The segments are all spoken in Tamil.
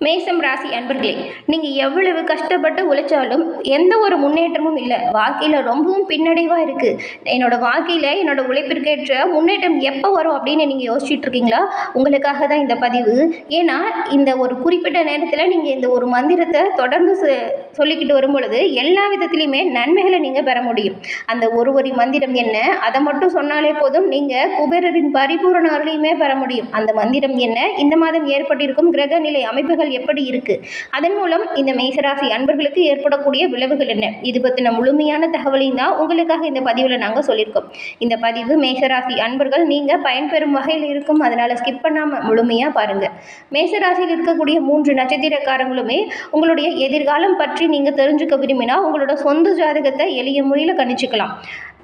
மேசம் ராசி அன்பர்களே நீங்கள் எவ்வளவு கஷ்டப்பட்டு உழைச்சாலும் எந்த ஒரு முன்னேற்றமும் இல்லை. வாழ்க்கையில் ரொம்பவும் பின்னடைவாக இருக்குது என்னோடய வாழ்க்கையில் என்னோடய உழைப்பிற்கேற்ற முன்னேற்றம் எப்போ வரும் அப்படின்னு நீங்கள் யோசிச்சுட்டு இருக்கீங்களா உங்களுக்காக தான் இந்த பதிவு. ஏன்னா இந்த ஒரு குறிப்பிட்ட நேரத்தில் நீங்கள் இந்த ஒரு மந்திரத்தை தொடர்ந்து சொ- சொல்லிக்கிட்டு வரும் பொழுது எல்லா விதத்துலையுமே நன்மைகளை நீங்கள் பெற முடியும். அந்த ஒரு வரி மந்திரம் என்ன? அதை மட்டும் சொன்னாலே போதும் நீங்கள் குபேரரின் பரிபூரண அருளையுமே பெற முடியும். அந்த மந்திரம் என்ன? இந்த மாதம் ஏற்பட்டிருக்கும் கிரக நிலை அமைப்புகள் எப்படி இருக்கு? அதன் மூலம் இந்த மேசராசி அன்பர்களுக்கு ஏற்படக்கூடிய விளைவுகள் என்ன? இது பற்றின முழுமையான தகவலையும் தான் உங்களுக்காக இந்த பதிவில் நாங்கள் சொல்லியிருக்கோம் இந்த பதிவு மேசராசி அன்பர்கள் நீங்கள் பயன்பெறும் வகையில் இருக்கும். அதனால் ஸ்கிப் பண்ணாமல் முழுமையாக பாருங்கள் மேசராசியில் இருக்கக்கூடிய மூன்று நட்சத்திரக்காரங்களுமே உங்களுடைய எதிர்காலம் பற்றி நீங்கள் தெரிஞ்சுக்க விரும்பினா உங்களோட சொந்த ஜாதகத்தை எளிய முறையில் கணிச்சுக்கலாம்.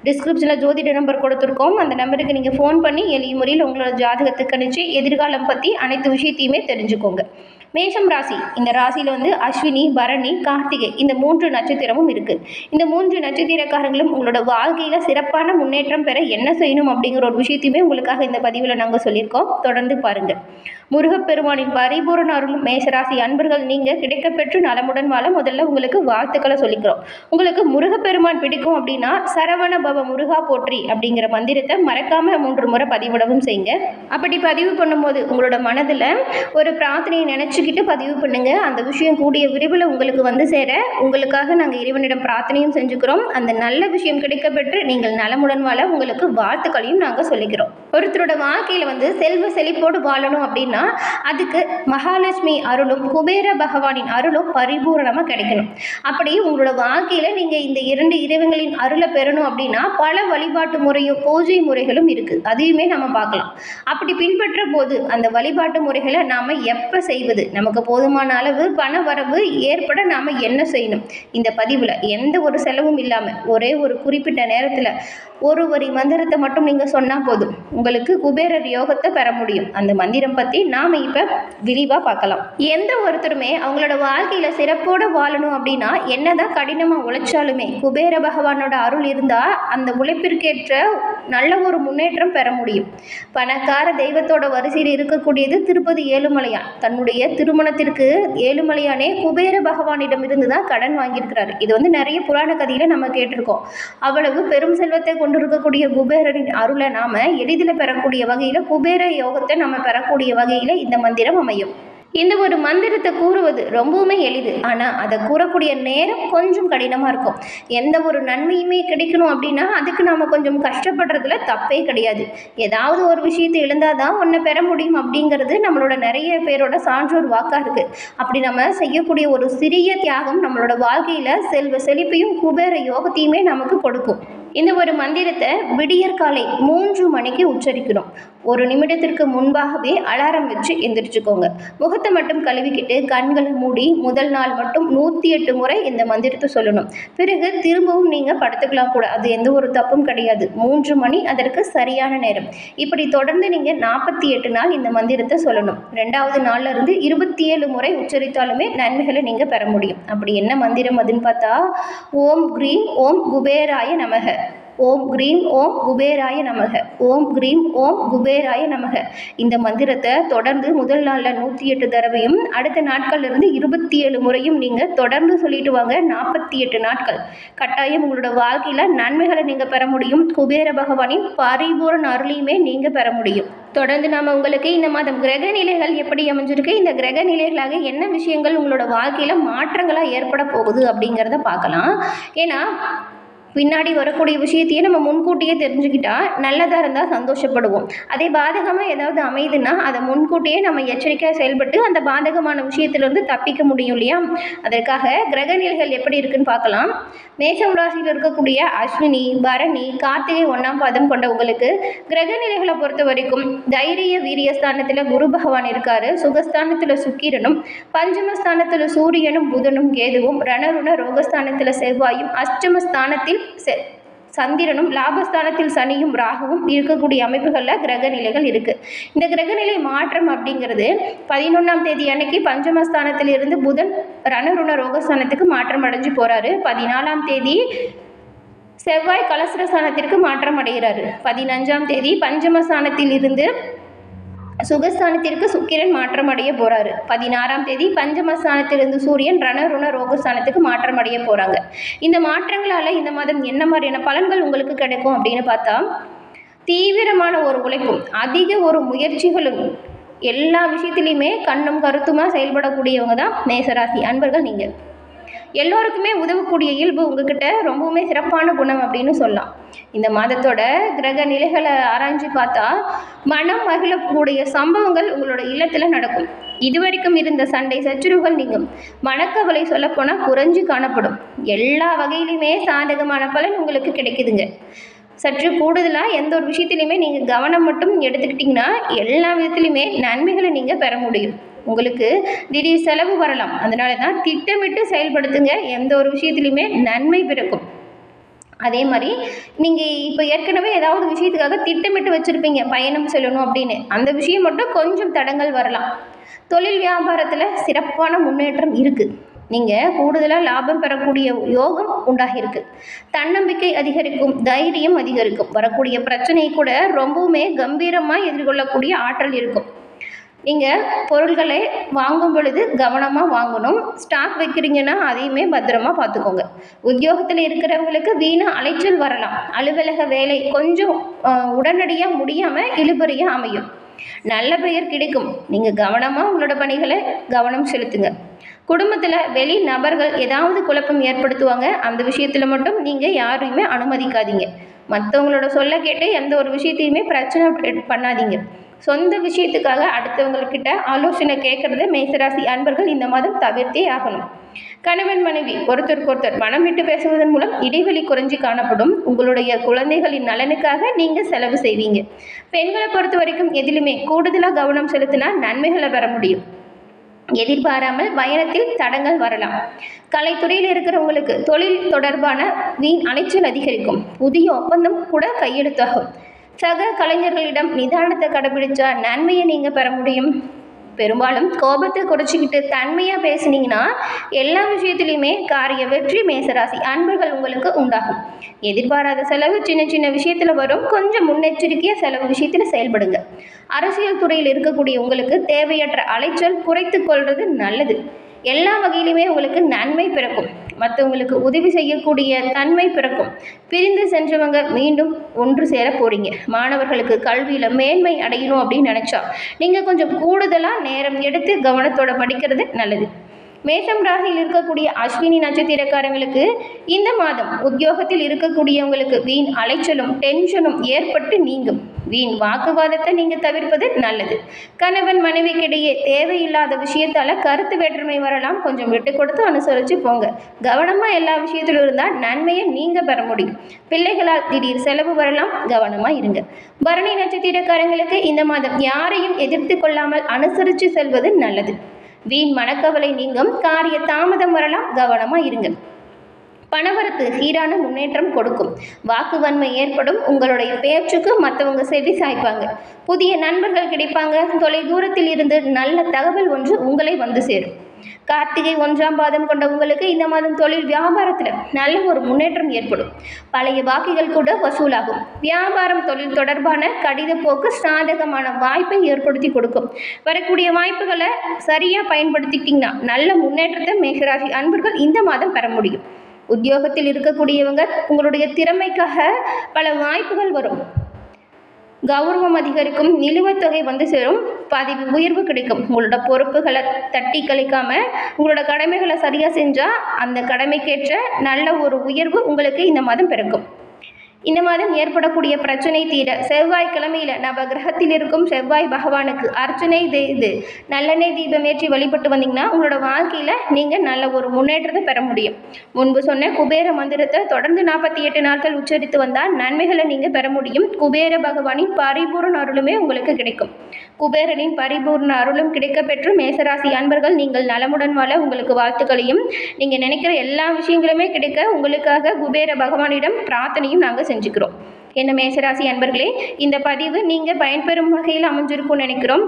டிஸ்கிரிப்ஷனில் ஜோதிட நம்பர் கொடுத்துருக்கோம். அந்த நம்பருக்கு நீங்கள் ஃபோன் பண்ணி எளிய முறையில் உங்களோட ஜாதகத்தை கணிச்சு எதிர்காலம் பற்றி அனைத்து விஷயத்தையுமே தெரிஞ்சுக்கோங்க. மேஷம் ராசி. இந்த ராசியில் வந்து அஸ்வினி பரணி கார்த்திகை இந்த மூன்று நட்சத்திரமும் இருக்குது இந்த மூன்று நட்சத்திரக்காரங்களும் உங்களோட வாழ்க்கையில் சிறப்பான முன்னேற்றம் பெற என்ன செய்யணும் அப்படிங்கிற ஒரு விஷயத்தையுமே உங்களுக்காக இந்த பதிவில் நாங்கள் சொல்லியிருக்கோம். தொடர்ந்து பாருங்கள் முருகப்பெருமானின் பரிபூரண அருளும் மேஷராசி அன்பர்கள் நீங்கள் கிடைக்கப்பெற்று நலமுடன் வாழ முதல்ல உங்களுக்கு வாழ்த்துக்களை சொல்லிக்கிறோம். உங்களுக்கு முருகப்பெருமான் பிடிக்கும் அப்படின்னா சரவண பவ முருகா போற்றி அப்படிங்கிற மந்திரத்தை மறக்காம மூன்று முறை பதிவிடவும் செய்யுங்க. அப்படி பதிவு பண்ணும்போது உங்களோட மனதில் ஒரு பிரார்த்தனையை நினச்சிக்கிட்டு பதிவு பண்ணுங்கள் அந்த விஷயம் கூடிய விரைவில் உங்களுக்கு வந்து சேர உங்களுக்காக நாங்கள் இறைவனிடம் பிரார்த்தனையும் செஞ்சுக்கிறோம். அந்த நல்ல விஷயம் கிடைக்கப்பெற்று நீங்கள் நலமுடன் வாழ உங்களுக்கு வாழ்த்துக்களையும் நாங்கள் சொல்லிக்கிறோம். ஒருத்தரோட வாழ்க்கையில் வந்து செல்வ செழிப்போடு வாழணும் அப்படின்னா அதுக்கு மகாலட்சுமி அருளும் குபேர பகவானின் அருளும் பரிபூரணமாக கிடைக்கணும். அப்படி உங்களோட வாழ்க்கையில் நீங்கள் இந்த இரண்டு இறைவங்களின் அருளை பெறணும் அப்படின்னா பல வழிபாட்டு முறையும் பூஜை முறைகளும் இருக்குது அதையுமே நம்ம பார்க்கலாம். அப்படி பின்பற்ற போது அந்த வழிபாட்டு முறைகளை நாம் எப்போ செய்வது? நமக்கு போதுமான அளவு பண வரவு ஏற்பட நாம் என்ன செய்யணும்? இந்த பதிவில் எந்த ஒரு செலவும் இல்லாமல் ஒரே ஒரு குறிப்பிட்ட நேரத்தில் ஒரு வரி மந்திரத்தை மட்டும் நீங்கள் சொன்னால் போதும். உங்களுக்கு குபேரர் யோகத்தை பெற முடியும். அந்த மந்திரம் பற்றி நாம் இப்போ விரிவாக பார்க்கலாம். எந்த ஒருத்தருமே அவங்களோட வாழ்க்கையில் சிறப்போடு வாழணும் அப்படின்னா என்னதான் கடினமாக உழைச்சாலுமே குபேர பகவானோட அருள் இருந்தால் அந்த உழைப்பிற்கேற்ற நல்ல ஒரு முன்னேற்றம் பெற முடியும். பணக்கார தெய்வத்தோட வரிசையில் இருக்கக்கூடியது திருப்பதி ஏழுமலையான். தன்னுடைய திருமணத்திற்கு ஏழுமலையானே குபேர பகவானிடமிருந்து தான் கடன் வாங்கியிருக்கிறாரு. இது வந்து நிறைய புராண கதையில நம்ம கேட்டிருக்கோம். அவ்வளவு பெரும் செல்வத்தை கொண்டிருக்கக்கூடிய குபேரரின் அருளை நாம எளிதில் பெறக்கூடிய வகையில் குபேர யோகத்தை நம்ம பெறக்கூடிய வகையில் இந்த மந்திரம் அமையும். இந்த ஒரு மந்திரத்தை கூறுவது ரொம்பவுமே எளிது. ஆனால் அதை கூறக்கூடிய நேரம் கொஞ்சம் கடினமாக இருக்கும். எந்த ஒரு நன்மையுமே கிடைக்கணும் அப்படின்னா அதுக்கு நாம் கொஞ்சம் கஷ்டப்படுறதுல தப்பே கிடையாது. ஏதாவது ஒரு விஷயத்தை இழந்தால் தான் ஒன்றை பெற முடியும் அப்படிங்கிறது நம்மளோட நிறைய பேரோட சான்றோர் வாக்காக இருக்குது அப்படி நம்ம செய்யக்கூடிய ஒரு சிறிய தியாகம் நம்மளோட வாழ்க்கையில் செல்வ செழிப்பையும் குபேர யோகத்தையுமே நமக்கு கொடுக்கும். இந்த ஒரு மந்திரத்தை விடியற்காலை மூன்று மணிக்கு உச்சரிக்கணும் ஒரு நிமிடத்திற்கு முன்பாகவே அலாரம் வச்சு எந்திரிச்சுக்கோங்க. முகத்தை மட்டும் கழுவிக்கிட்டு கண்களை மூடி முதல் நாள் மட்டும் நூற்றி எட்டு முறை இந்த மந்திரத்தை சொல்லணும். பிறகு திரும்பவும் நீங்கள் படுத்துக்கலாம் கூட. அது எந்த ஒரு தப்பும் கிடையாது. மூன்று மணி அதற்கு சரியான நேரம். இப்படி தொடர்ந்து நீங்கள் நாற்பத்தி எட்டு நாள் இந்த மந்திரத்தை சொல்லணும். ரெண்டாவது நாள்ல இருந்து இருபத்தி ஏழு முறை உச்சரித்தாலுமே நன்மைகளை நீங்கள் பெற முடியும். அப்படி என்ன மந்திரம் அதுன்னு பார்த்தா ஓம் கிரீம் ஓம் குபேராய நமக. ஓம் க்ரீம் ஓம் குபேராய நமக. ஓம் க்ரீம் ஓம் குபேராய நமக. இந்த மந்திரத்தை தொடர்ந்து முதல் நாளில் நூற்றி எட்டு தடவையும் அடுத்த நாட்கள்லேருந்து இருபத்தி ஏழு முறையும் நீங்கள் தொடர்ந்து சொல்லிட்டு வாங்க. நாற்பத்தி எட்டு நாட்கள். கட்டாயம் உங்களோட வாழ்க்கையில் நன்மைகளை நீங்கள் பெற முடியும். குபேர பகவானின் பரிபூரண அருளையுமே நீங்கள் பெற முடியும். தொடர்ந்து நாம் உங்களுக்கு இந்த மாதம் கிரக நிலைகள் எப்படி அமைஞ்சிருக்கு இந்த கிரக நிலைகளாக என்ன விஷயங்கள் உங்களோட வாழ்க்கையில் மாற்றங்களாக ஏற்பட போகுது அப்படிங்கிறத பார்க்கலாம். ஏன்னா பின்னாடி வரக்கூடிய விஷயத்தையே நம்ம முன்கூட்டியே தெரிஞ்சுக்கிட்டா நல்லதாக இருந்தால் சந்தோஷப்படுவோம். அதே பாதகமாக ஏதாவது அமையுதுன்னா அதை முன்கூட்டியே நம்ம எச்சரிக்கையாக செயல்பட்டு அந்த பாதகமான விஷயத்திலிருந்து தப்பிக்க முடியும் இல்லையா? அதற்காக கிரக நிலைகள் எப்படி இருக்குன்னு பார்க்கலாம். மேஷம் ராசியில் இருக்கக்கூடிய அஸ்வினி பரணி கார்த்திகை ஒன்றாம் பாதம் கொண்ட உங்களுக்கு கிரகநிலைகளை பொறுத்த வரைக்கும் தைரிய வீரியஸ்தானத்தில் குரு பகவான் இருக்காரு. சுகஸ்தானத்தில் சுக்கிரனும் பஞ்சமஸ்தானத்தில் சூரியனும் புதனும் கேதுவும் ரணருண ரோகஸ்தானத்தில் செவ்வாயும் அஷ்டமஸ்தானத்தில் சந்திரனும் லாபஸ்தானத்தில் சனியும் ராகுவும் இருக்கக்கூடிய அமைப்புகளில் கிரக நிலைகள் இருக்குது இந்த கிரகநிலை மாற்றம் அப்படிங்கிறது பதினொன்றாம் தேதி அன்னைக்கு பஞ்சமஸ்தானத்தில் இருந்து புதன் ரணருண ரோகஸ்தானத்துக்கு மாற்றம் அடைஞ்சு போகிறாரு பதினாலாம் தேதி செவ்வாய் கலசரஸ்தானத்திற்கு மாற்றம் அடைகிறாரு. பதினஞ்சாம் தேதி பஞ்சமஸ்தானத்தில் இருந்து சுகஸ்தானத்திற்கு சுக்கிரன் மாற்றம் அடைய போறாரு. பதினாறாம் தேதி பஞ்சமஸ்தானத்திலிருந்து சூரியன் ரணருண ரோகஸ்தானத்துக்கு மாற்றம் அடைய போகிறாங்க இந்த மாற்றங்களால் இந்த மாதம் என்ன மாதிரியான பலன்கள் உங்களுக்கு கிடைக்கும் அப்படின்னு பார்த்தா தீவிரமான ஒரு உழைப்பும் அதிக ஒரு முயற்சிகளும் எல்லா விஷயத்துலையுமே கண்ணும் கருத்துமாக செயல்படக்கூடியவங்க தான் மேசராசி. அன்பர்கள் நீங்கள். எல்லோருக்குமே உதவக்கூடிய இயல்பு உங்ககிட்ட ரொம்பவுமே சிறப்பான குணம் அப்படின்னு சொல்லலாம். இந்த மாதத்தோட கிரக நிலைகளை ஆராய்ஞ்சு பார்த்தா மனம் மகிழக்கூடிய சம்பவங்கள் உங்களோட இல்லத்தில் நடக்கும். இதுவரைக்கும் இருந்த சண்டை சச்சுரவுகள் நீங்கும். மனக்கவலை சொல்லப்போனால் குறைஞ்சு காணப்படும். எல்லா வகையிலுமே சாதகமான பலன் உங்களுக்கு கிடைக்குதுங்க. சற்று கூடுதலாக எந்த ஒரு விஷயத்துலையுமே நீங்கள் கவனம் மட்டும் எடுத்துக்கிட்டிங்கன்னா எல்லா விதத்துலையுமே நன்மைகளை நீங்கள் பெற முடியும். உங்களுக்கு திடீர் செலவு வரலாம். அதனால தான் திட்டமிட்டு செயல்படுத்துங்க. எந்த ஒரு விஷயத்துலையுமே நன்மை பிறக்கும். அதே மாதிரி நீங்கள் இப்போ ஏற்கனவே ஏதாவது விஷயத்துக்காக திட்டமிட்டு வச்சுருப்பீங்க. பயணம் செல்லணும் அப்படின்னு. அந்த விஷயம் மட்டும் கொஞ்சம் தடங்கள் வரலாம். தொழில் வியாபாரத்தில் சிறப்பான முன்னேற்றம் இருக்குது நீங்கள் கூடுதலாக லாபம் பெறக்கூடிய யோகம் உண்டாகியிருக்கு. தன்னம்பிக்கை அதிகரிக்கும் தைரியம் அதிகரிக்கும். வரக்கூடிய பிரச்சனையை கூட ரொம்பவுமே கம்பீரமாக எதிர்கொள்ளக்கூடிய ஆற்றல் இருக்கும். நீங்கள் பொருள்களை வாங்கும் பொழுது கவனமாக வாங்கணும். ஸ்டாக் வைக்கிறீங்கன்னா அதையுமே பத்திரமா பார்த்துக்கோங்க. உத்தியோகத்தில் இருக்கிறவங்களுக்கு வீணாக அலைச்சல் வரலாம். அலுவலக வேலை கொஞ்சம் உடனடியாக முடியாமல் இழுபறியாக அமையும். நல்ல பெயர் கிடைக்கும். நீங்கள் கவனமாக உங்களோட பணிகளை கவனம் செலுத்துங்க. குடும்பத்தில் வெளி நபர்கள் ஏதாவது குழப்பம் ஏற்படுத்துவாங்க. அந்த விஷயத்தில் மட்டும் நீங்கள் யாரையுமே அனுமதிக்காதீங்க. மற்றவங்களோட சொல்ல கேட்டு எந்த ஒரு விஷயத்தையுமே பிரச்சனை பண்ணாதீங்க. சொந்த விஷயத்துக்காக அடுத்தவங்கக்கிட்ட ஆலோசனை கேட்குறத மேசராசி அன்பர்கள் இந்த மாதம் தவிர்த்தே ஆகணும். கணவன் மனைவி ஒருத்தருக்கு ஒருத்தர் மனம் விட்டு பேசுவதன் மூலம் இடைவெளி குறைஞ்சி காணப்படும். உங்களுடைய குழந்தைகளின் நலனுக்காக நீங்கள் செலவு செய்வீங்க. பெண்களை பொறுத்த வரைக்கும் எதிலுமே கூடுதலாக கவனம் செலுத்தினா நன்மைகளை பெற முடியும். எதிர்பாராமல் பயணத்தில் தடங்கள் வரலாம். கலைத்துறையில் இருக்கிறவங்களுக்கு தொழில் தொடர்பான வீண் அலைச்சல் அதிகரிக்கும். புதிய ஒப்பந்தம் கூட கையெழுத்தாகும். சக கலைஞர்களிடம் நிதானத்தை கடைபிடிச்சா நன்மையை நீங்கள் பெற முடியும். பெரும்பாலும் கோபத்தை குறைச்சிக்கிட்டு தன்மையாக பேசுனீங்கன்னா எல்லா விஷயத்துலையுமே காரிய வெற்றி மேசராசி அன்பர்கள் உங்களுக்கு உண்டாகும். எதிர்பாராத செலவு சின்ன சின்ன விஷயத்தில் வரும். கொஞ்சம் முன்னெச்சரிக்கையாக செலவு விஷயத்தில் செயல்படுங்க. அரசியல் துறையில் இருக்கக்கூடிய உங்களுக்கு தேவையற்ற அலைச்சல் குறைத்து கொள்வது நல்லது. எல்லா வகையிலுமே உங்களுக்கு நன்மை பிறக்கும். மற்றவங்களுக்கு உதவி செய்யக்கூடிய தன்மை பிறக்கும். பிரிந்து சென்றவங்க மீண்டும் ஒன்று சேர போகிறீங்க மாணவர்களுக்கு கல்வியில் மேன்மை அடையணும் அப்படின்னு நினச்சா நீங்கள் கொஞ்சம் கூடுதலாக நேரம் எடுத்து கவனத்தோட படிக்கிறது நல்லது. மேஷம் ராசியில் இருக்கக்கூடிய அஸ்வினி நட்சத்திரக்காரங்களுக்கு இந்த மாதம் உத்தியோகத்தில் இருக்கக்கூடியவங்களுக்கு வீண் அலைச்சலும் டென்ஷனும் ஏற்பட்டு நீங்கும். வீண் வாக்குவாதத்தை நீங்கள் தவிர்ப்பது நல்லது. கணவன் மனைவிக்கிடையே தேவையில்லாத விஷயத்தால் கருத்து வேற்றுமை வரலாம். கொஞ்சம் விட்டு கொடுத்து அனுசரித்து போங்க. கவனமாக எல்லா விஷயத்திலும் இருந்தால் நன்மையை நீங்கள் பெற முடியும். பிள்ளைகளால் திடீர் செலவு வரலாம். கவனமாக இருங்க. பரணி நட்சத்திரக்காரங்களுக்கு இந்த மாதம் யாரையும் எதிர்த்து கொள்ளாமல் அனுசரித்து செல்வது நல்லது. வீண் மனக்கவலை நீங்கும். காரிய தாமதம் வரலாம். கவனமாக இருங்க. பணவரத்து சீரான முன்னேற்றம் கொடுக்கும். வாக்குவன்மை ஏற்படும். உங்களுடைய பேச்சுக்கு மற்றவங்க செவி சாய்ப்பாங்க. புதிய நண்பர்கள் கிடைப்பாங்க. தொலை தூரத்தில் இருந்து நல்ல தகவல் ஒன்று உங்களை வந்து சேரும். கார்த்திகை ஒன்றாம் பாதம் கொண்ட உங்களுக்கு இந்த மாதம் தொழில் வியாபாரத்தில் நல்ல ஒரு முன்னேற்றம் ஏற்படும். பழைய வாக்குகள் கூட வசூலாகும். வியாபாரம் தொழில் தொடர்பான கடித போக்கு சாதகமான வாய்ப்பை ஏற்படுத்தி கொடுக்கும். வரக்கூடிய வாய்ப்புகளை சரியாக பயன்படுத்திக்கிட்டிங்கன்னா நல்ல முன்னேற்றத்தை மேகராசி அன்பர்கள் இந்த மாதம் பெற முடியும். உத்தியோகத்தில் இருக்கக்கூடியவங்க உங்களுடைய திறமைக்காக பல வாய்ப்புகள் வரும். கௌரவம் அதிகரிக்கும் நிலுவைத் தொகை வந்து சேரும் பதவி உயர்வு கிடைக்கும். உங்களோட பொறுப்புகளை தட்டி கழிக்காம உங்களோட கடமைகளை சரியாக செஞ்சால் அந்த கடமைக்கேற்ற நல்ல ஒரு உயர்வு உங்களுக்கு இந்த மாதம் பிறக்கும். இந்த மாதம் ஏற்படக்கூடிய பிரச்சனை தீர செவ்வாய் கிழமையில நவ கிரகத்தில் இருக்கும் செவ்வாய் பகவானுக்கு அர்ச்சனை செய்து நல்லெண்ணெய் தீபம் ஏற்றி வழிபட்டு வந்தீங்கன்னா உங்களோட வாழ்க்கையில் நீங்கள் நல்ல ஒரு முன்னேற்றத்தை பெற முடியும். முன்பு சொன்ன குபேர மந்திரத்தை தொடர்ந்து நாற்பத்தி எட்டு நாட்கள் உச்சரித்து வந்தால் நன்மைகளை நீங்கள் பெற முடியும். குபேர பகவானின் பரிபூர்ண அருளுமே உங்களுக்கு கிடைக்கும். குபேரனின் பரிபூர்ண அருளும் கிடைக்க பெற்று மேசராசி அன்பர்கள் நீங்கள் நலமுடன் வாழ உங்களுக்கு வாழ்த்துக்களையும். நீங்கள் நினைக்கிற எல்லா விஷயங்களுமே கிடைக்க உங்களுக்காக குபேர பகவானிடம் பிரார்த்தனையும் நாங்கள் செஞ்சுக்கிறோம். என்ன மேசராசி அன்பர்களே இந்த பதிவு நீங்கள் பயன்பெறும் வகையில் அமைஞ்சிருக்கும்னு நினைக்கிறோம்.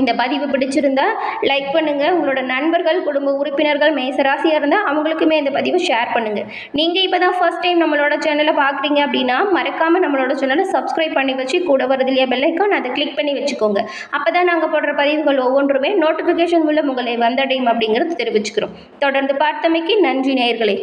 இந்த பதிவு பிடிச்சிருந்தா லைக் பண்ணுங்கள் உங்களோட நண்பர்கள் குடும்ப உறுப்பினர்கள் மேசராசியாக இருந்தால் அவங்களுக்குமே இந்த பதிவை ஷேர் பண்ணுங்கள் நீங்கள் இப்போ தான் ஃபர்ஸ்ட் டைம் நம்மளோட சேனலை பார்க்குறீங்க அப்படின்னா மறக்காமல் நம்மளோட சேனலை சப்ஸ்கிரைப் பண்ணி வச்சு கூட வருது இல்லையா பெல்லைக்கான் அதை கிளிக் பண்ணி வச்சுக்கோங்க. அப்போ தான் நாங்கள் போடுற பதிவுகள் ஒவ்வொன்றுமே நோட்டிஃபிகேஷன் மூலம் உங்களை வந்தடையும் அப்படிங்கிறது தெரிவிச்சுக்கிறோம். தொடர்ந்து பார்த்தமைக்கு நன்றி நேயர்களே.